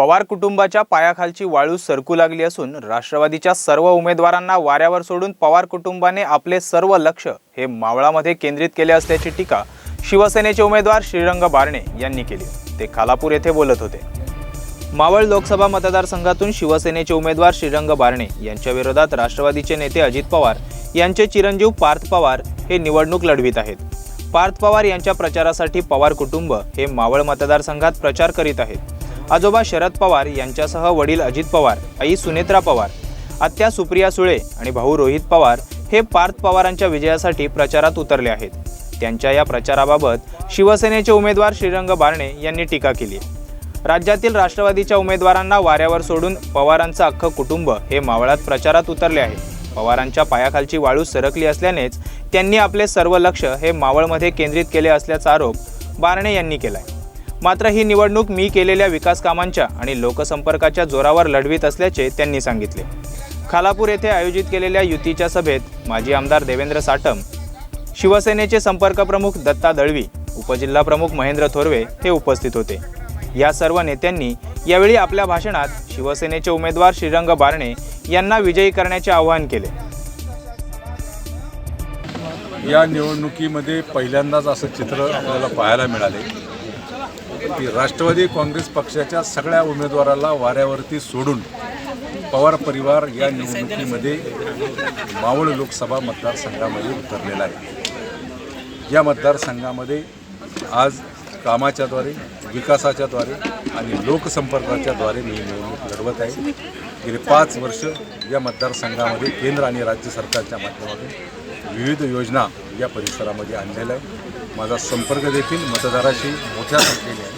पवार कुटुंबाच्या पायाखालची वाळू सरकू लागली असून राष्ट्रवादीच्या सर्व उमेदवारांना वाऱ्यावर सोडून पवार कुटुंबाने आपले सर्व लक्ष हे मावळामध्ये केंद्रित केले असल्याची टीका शिवसेनेचे उमेदवार श्रीरंग बारणे यांनी केली. ते खालापूर येथे बोलत होते. मावळ लोकसभा मतदारसंघातून शिवसेनेचे उमेदवार श्रीरंग बारणे यांच्या विरोधात राष्ट्रवादीचे नेते अजित पवार यांचे चिरंजीव पार्थ पवार हे निवडणूक लढवित आहेत. पार्थ पवार यांच्या प्रचारासाठी पवार कुटुंब हे मावळ मतदारसंघात प्रचार करीत आहेत. आजोबा शरद पवार यांच्यासह वडील अजित पवार आई सुनेत्रा पवार आत्या सुप्रिया सुळे आणि भाऊ रोहित पवार हे पार्थ पवारांच्या विजयासाठी प्रचारात उतरले आहेत. त्यांच्या या प्रचाराबाबत शिवसेनेचे उमेदवार श्रीरंग बारणे यांनी टीका केली. राज्यातील राष्ट्रवादीच्या उमेदवारांना वाऱ्यावर सोडून पवारांचं अख्खं कुटुंब हे मावळात प्रचारात उतरले आहे. पवारांच्या पायाखालची वाळू सरकली असल्यानेच त्यांनी आपले सर्व लक्ष हे मावळमध्ये केंद्रित केले असल्याचा आरोप बारणे यांनी केलाय. मात्र ही निवडणूक मी केलेल्या विकास कामांच्या आणि लोकसंपर्काच्या जोरावर लढवीत असल्याचे त्यांनी सांगितले. खालापूर येथे आयोजित केलेल्या युतीच्या सभेत माजी आमदार देवेंद्र साटम शिवसेनेचे संपर्क प्रमुख दत्ता दळवी उपजिल्हा प्रमुख महेंद्र थोरवे हे उपस्थित होते. या सर्व नेत्यांनी यावेळी आपल्या भाषणात शिवसेनेचे उमेदवार श्रीरंग बारणे यांना विजयी करण्याचे आवाहन केले. या निवडणुकीमध्ये पहिल्यांदाच असं चित्र आपल्याला पाहायला मिळाले. की राष्ट्रवादी काँग्रेस पक्षाच्या सगळ्या उमेदवाराला वाऱ्यावरती सोडून पवार परिवार या निवडणुकीमध्ये मावळ लोकसभा मतदारसंघामध्ये उतरलेला आहे. या मतदारसंघामध्ये आज कामाच्याद्वारे विकासाच्याद्वारे आणि लोकसंपर्काच्याद्वारे मी निवडणूक लढवत आहे. गेली पाच वर्ष या मतदारसंघामध्ये केंद्र आणि राज्य सरकारच्या माध्यमातून विविध योजना या परिसरामध्ये आणलेल्या आहे माझा संपर्क देखील मतदाराशी मोठ्या संख्येने आहे.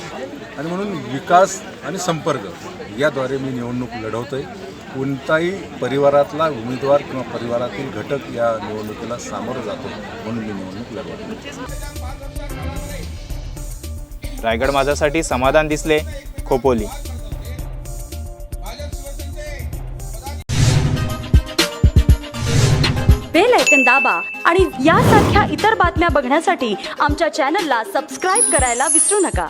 आणि म्हणून विकास आणि संपर्क याद्वारे मी निवडणूक लढवतो आहे कोणताही परिवारातला उमेदवार किंवा परिवारातील घटक या निवडणुकीला सामोरं जातो म्हणून मी निवडणूक लढवतो रायगड माझ्यासाठी समाधान दिसले खोपोली. बेल ऐकन दाबा आणि यासारख्या इतर बातम्या बघण्यासाठी आमच्या चॅनलला सबस्क्राईब करायला विसरू नका.